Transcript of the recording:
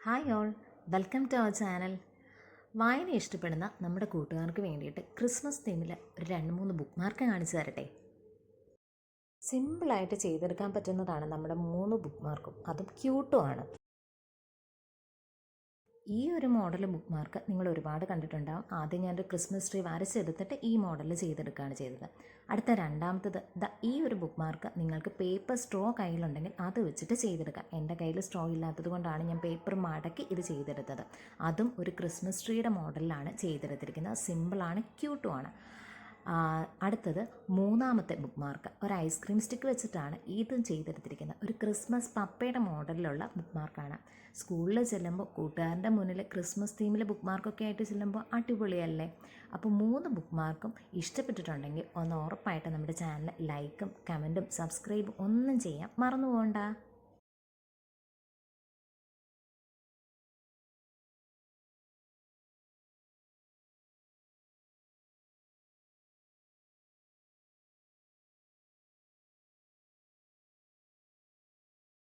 Hi all welcome to our channel വായന ഇഷ്ടപ്പെടുന്ന നമ്മുടെ കൂട്ടുകാർക്ക് വേണ്ടിയിട്ട് ക്രിസ്മസ് തീമിൽ ഒരു രണ്ട് മൂന്ന് ബുക്ക് മാർക്ക് കാണിച്ചു തരട്ടെ. സിമ്പിളായിട്ട് ചെയ്തെടുക്കാൻ പറ്റുന്നതാണ് നമ്മുടെ മൂന്ന് ബുക്ക് മാർക്കും അതും ക്യൂട്ടും ആണ്. ഈ ഒരു മോഡൽ ബുക്ക് മാർക്ക് നിങ്ങൾ ഒരുപാട് കണ്ടിട്ടുണ്ടാകും ആദ്യം ഞാനൊരു ക്രിസ്മസ് ട്രീ വരച്ചെടുത്തിട്ട് ഈ മോഡൽ ചെയ്തെടുക്കുകയാണ് ചെയ്തത്. അടുത്ത രണ്ടാമത്തത് ദ ഈ ഒരു ബുക്ക് മാർക്ക് നിങ്ങൾക്ക് പേപ്പർ സ്ട്രോ കയ്യിലുണ്ടെങ്കിൽ അത് വെച്ചിട്ട് ചെയ്തെടുക്കാം. എന്റെ കയ്യിൽ സ്ട്രോ ഇല്ലാത്തത് കൊണ്ടാണ് ഞാൻ പേപ്പർ മടക്കി ഇത് ചെയ്തെടുത്തത്. അതും ഒരു ക്രിസ്മസ് ട്രീയുടെ മോഡലിലാണ് ചെയ്തെടുത്തിരിക്കുന്നത്. സിമ്പിളാണ് ക്യൂട്ടുമാണ്. അടുത്തത് മൂന്നാമത്തെ ബുക്ക് മാർക്ക് ഒരു ഐസ്ക്രീം സ്റ്റിക്ക് വെച്ചിട്ടാണ് ഇതും ചെയ്തെടുത്തിരിക്കുന്നത്. ഒരു ക്രിസ്മസ് പപ്പയുടെ മോഡലിലുള്ള ബുക്ക് മാർക്കാണ് സ്കൂളിൽ ചെല്ലുമ്പോൾ കൂട്ടുകാരന്റെ മുന്നിൽ ക്രിസ്മസ് തീമിലെ ബുക്ക് മാർക്കൊക്കെ ആയിട്ട് ചെല്ലുമ്പോൾ അടിപൊളിയല്ലേ? അപ്പോൾ മൂന്ന് ബുക്ക് മാർക്കും ഇഷ്ടപ്പെട്ടിട്ടുണ്ടെങ്കിൽ ഒന്ന് ഉറപ്പായിട്ട് നമ്മുടെ ചാനൽ ലൈക്കും കമന്റും സബ്സ്ക്രൈബും ഒന്നും ചെയ്യാം മറന്നു പോകണ്ട